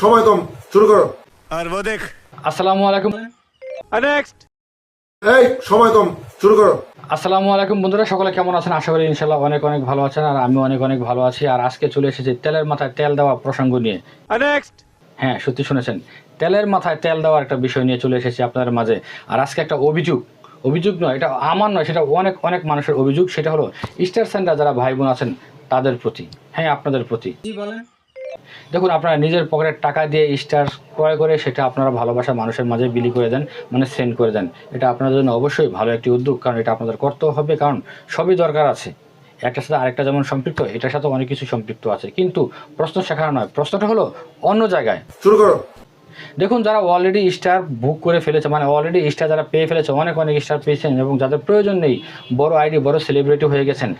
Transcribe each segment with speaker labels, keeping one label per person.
Speaker 1: সময় কম শুরু করো।
Speaker 2: আর ও দেখ।
Speaker 3: আসসালামু আলাইকুম।
Speaker 2: নেক্সট
Speaker 1: এই সময় কম শুরু করো।
Speaker 3: আসসালামু আলাইকুম বন্ধুরা সকলে কেমন আছেন? আশা করি ইনশাল্লাহ অনেক অনেক ভালো আছেন আর আমি অনেক অনেক ভালো আছি। আর আজকে চলে এসেছি তেলের মাথায় তেল দেওয়া প্রসঙ্গ নিয়ে।
Speaker 2: নেক্সট
Speaker 3: হ্যাঁ সত্যি শুনেছেন। তেলের মাথায় তেল দেওয়ার একটা বিষয় নিয়ে চলে এসেছি আপনাদের মাঝে। আর আজকে একটা অভিযোগ। অভিযোগ নয় এটা আমার নয় সেটা অনেক অনেক মানুষের অভিযোগ। সেটা হলো স্টার সেন্টার যারা ভাই বোন আছেন তাদের প্রতি। হ্যাঁ আপনাদের প্রতি। বলেন? দেখুন আপনারা নিজের পকেটের টাকা দিয়ে স্টার ক্রয় করে সেটা আপনারা ভালোবাসা মানুষের মাঝে বিলি করে দেন মানে সেন্ড করে দেন। এটা আপনাদের জন্য অবশ্যই ভালো একটি উদ্যোগ কারণ এটা আপনাদের করতে হবে কারণ সবই দরকার আছে। একটার সাথে আরেকটা যেমন সম্পৃক্ত এটার সাথে অনেক কিছু সম্পৃক্ত আছে। কিন্তু প্রশ্ন শেখানো নয় প্রশ্নটা হলো অন্য জায়গায়।
Speaker 1: শুরু করো।
Speaker 3: দেখুন যারা অলরেডি স্টার বুক করে ফেলেছে মানে অলরেডি স্টার যারা পেয়ে ফেলেছে অনেক অনেক স্টার পেয়েছেন এবং যাদের প্রয়োজন নেই বড় আইডি বড় সেলিব্রিটি হয়ে গেছেন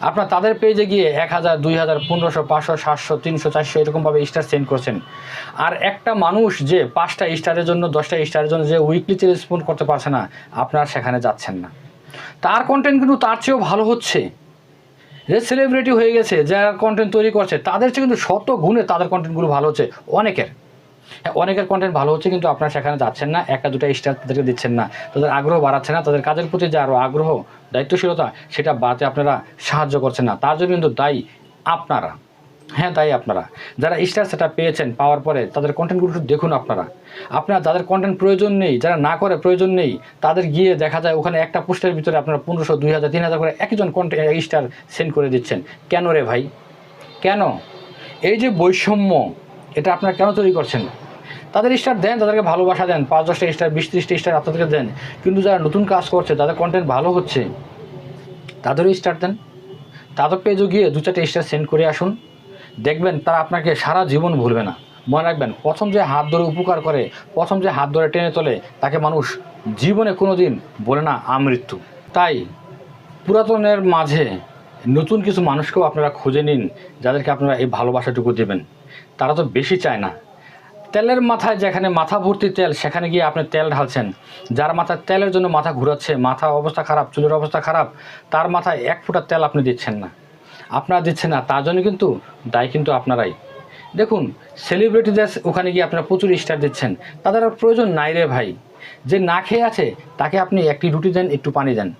Speaker 3: আপনার তাদের পেজে গিয়ে এক হাজার, দুই হাজার, পনেরোশো, পাঁচশো, সাতশো, তিনশো, চারশো এরকমভাবে স্টার সেন্ড করছেন। আর একটা মানুষ যে পাঁচটা স্টারের জন্য, দশটা স্টারের জন্য যে উইকলিতে রেসপন্ড করতে পারছে না, আপনার সেখানে যাচ্ছেন না। তার কন্টেন্ট কিন্তু তার চেয়েও ভালো হচ্ছে। যে সেলিব্রিটি হয়ে গেছে, যারা কন্টেন্ট তৈরি করছে, তাদের চেয়ে কিন্তু শত গুণে তাদের কন্টেন্টগুলো ভালো হচ্ছে। অনেকের। হ্যাঁ, অনেকের কন্টেন্ট ভালো হচ্ছে কিন্তু আপনারা সেখানে যাচ্ছেন না একটা দুটা স্টার তাদেরকে দিচ্ছেন না। তাদের আগ্রহ বাড়াচ্ছে না তাদের কাজের প্রতি যে আরও আগ্রহ দায়িত্বশীলতা সেটা বাড়াতে আপনারা সাহায্য করছেন না। তার জন্য কিন্তু দায়ী আপনারা। হ্যাঁ তাই আপনারা। যারা স্টার সেটা পেয়েছেন পাওয়ার পরে তাদের কন্টেন্টগুলো একটু দেখুন আপনারা। আপনারা যাদের কন্টেন্ট প্রয়োজন নেই যারা না করে প্রয়োজন নেই তাদের গিয়ে দেখা যায় ওখানে একটা পোস্টের ভিতরে আপনারা পনেরোশো দুই হাজার তিন হাজার করে একজন কন্টেন্ট স্টার সেন্ড করে দিচ্ছেন। কেন রে ভাই? কেন? এই যে বৈষম্য এটা আপনারা কেন তৈরি করছেন? তাদের স্টার দেন, তাদেরকে ভালোবাসা দেন, পাঁচ, দশটা স্টার, বিশ, ত্রিশটা স্টার আপনাদেরকে দেন। কিন্তু যারা নতুন কাজ করছে, তাদের কন্টেন্ট ভালো হচ্ছে, তাদেরও স্টার দেন। তাদের পেজও গিয়ে দু চারটে স্টার সেন্ড করে আসুন। দেখবেন তারা আপনাকে সারা জীবন ভুলবে না। মনে রাখবেন, প্রথম যে হাত ধরে উপকার করে, প্রথম যে হাত ধরে টেনে তোলে, তাকে মানুষ জীবনে কোনো দিন বলে না আমৃত্যু তাই পুরাতনের মাঝে নতুন কিছু মানুষকেও আপনারা খুঁজে নিন, যাদেরকে আপনারা এই ভালোবাসাটুকু দেবেন। তারা তো বেশি চায় না। তেলের মাথায় যেখানে মাথা ভর্তি তেল, সেখানে গিয়ে আপনি তেল ঢালছেন। যার মাথায় তেলের জন্য মাথা ঘুরাচ্ছে, মাথা অবস্থা খারাপ, চুলের অবস্থা খারাপ, তার মাথায় এক ফোঁটা তেল আপনি দিচ্ছেন না। আপনারা দিচ্ছেন না, তার জন্য কিন্তু দায় কিন্তু আপনারাই। দেখুন সেলিব্রিটিদের ওখানে গিয়ে আপনারা প্রচুর স্টার দিচ্ছেন। তাদের আর প্রয়োজন নাই রে ভাই। যে না খেয়ে আছে, তাকে আপনি একটি রুটি দেন, একটু পানি দেন।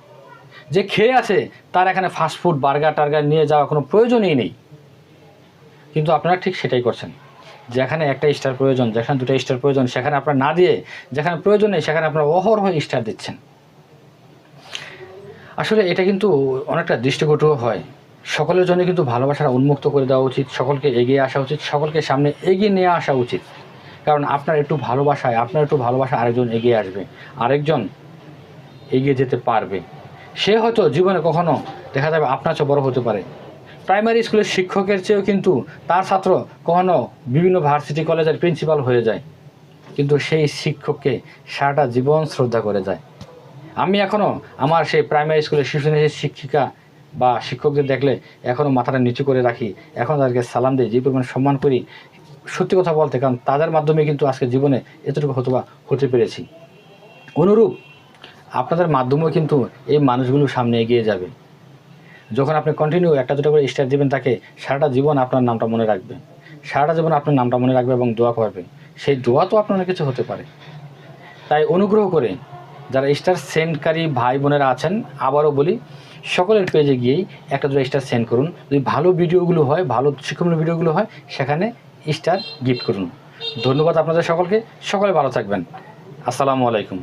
Speaker 3: যে খেয়ে আছে, তার এখানে ফাস্টফুড বার্গার টার্গার নিয়ে যাওয়া কোনো প্রয়োজনই নেই। কিন্তু আপনারা ঠিক সেটাই করছেন। যেখানে একটা স্টার প্রয়োজন, যেখানে দুটো স্টার প্রয়োজন, সেখানে আপনার না দিয়ে, যেখানে প্রয়োজন নেই, সেখানে আপনারা অহরহ স্টার দিচ্ছেন। আসলে এটা কিন্তু অনেকটা দৃষ্টিকটুও হয়। সকলের জন্য কিন্তু ভালোবাসাটা উন্মুক্ত করে দেওয়া উচিত, সকলকে এগিয়ে আসা উচিত, সকলকে সামনে এগিয়ে নিয়ে আসা উচিত। কারণ আপনার একটু ভালোবাসায়, আপনার একটু ভালোবাসা আরেকজন এগিয়ে আসবে, আরেকজন এগিয়ে যেতে পারবে। সে হয়তো জীবনে কখনো দেখা যাবে আপনার চেয়ে বড় হতে পারে। প্রাইমারি স্কুলের শিক্ষকের চেয়েও কিন্তু তার ছাত্র কখনো বিভিন্ন ভার্সিটি কলেজের প্রিন্সিপাল হয়ে যায়। কিন্তু সেই শিক্ষককে সারাটা জীবন শ্রদ্ধা করে যায়। আমি এখনও আমার সেই প্রাইমারি স্কুলের শিশু শিক্ষিকা বা শিক্ষকদের দেখলে এখনও মাথাটা নিচু করে রাখি। এখন তাদেরকে সালাম দিই, যে পরিমাণ সম্মান করি। সত্যি কথা বলতে কারণ তাদের মাধ্যমে কিন্তু আজকে জীবনে এতটুকু হতো বা হতে পেরেছি। অনুরূপ আপনাদের মাধ্যমেও কিন্তু এই মানুষগুলো সামনে এগিয়ে যাবে। যখন আপনি কন্টিনিউ একটা দুটো করে স্টার দিবেন তাকে, সারাটা জীবন আপনার নামটা মনে রাখবে। সারাটা জীবন আপনার নামটা মনে রাখবে এবং দোয়া করবে। সেই দোয়া তো আপনার কিছু হতে পারে। তাই অনুগ্রহ করে যারা স্টার সেন্ডকারী ভাই বোনেরা আছেন, আবারও বলি, সকলের পেজে গিয়েই একটা দুটো স্টার সেন্ড করুন। যদি ভালো ভিডিওগুলো হয়, ভালো শিক্ষণীয় ভিডিওগুলো হয়, সেখানে স্টার গিফট করুন। ধন্যবাদ আপনাদের সকলকে। সকলে ভালো থাকবেন। আসসালামু আলাইকুম।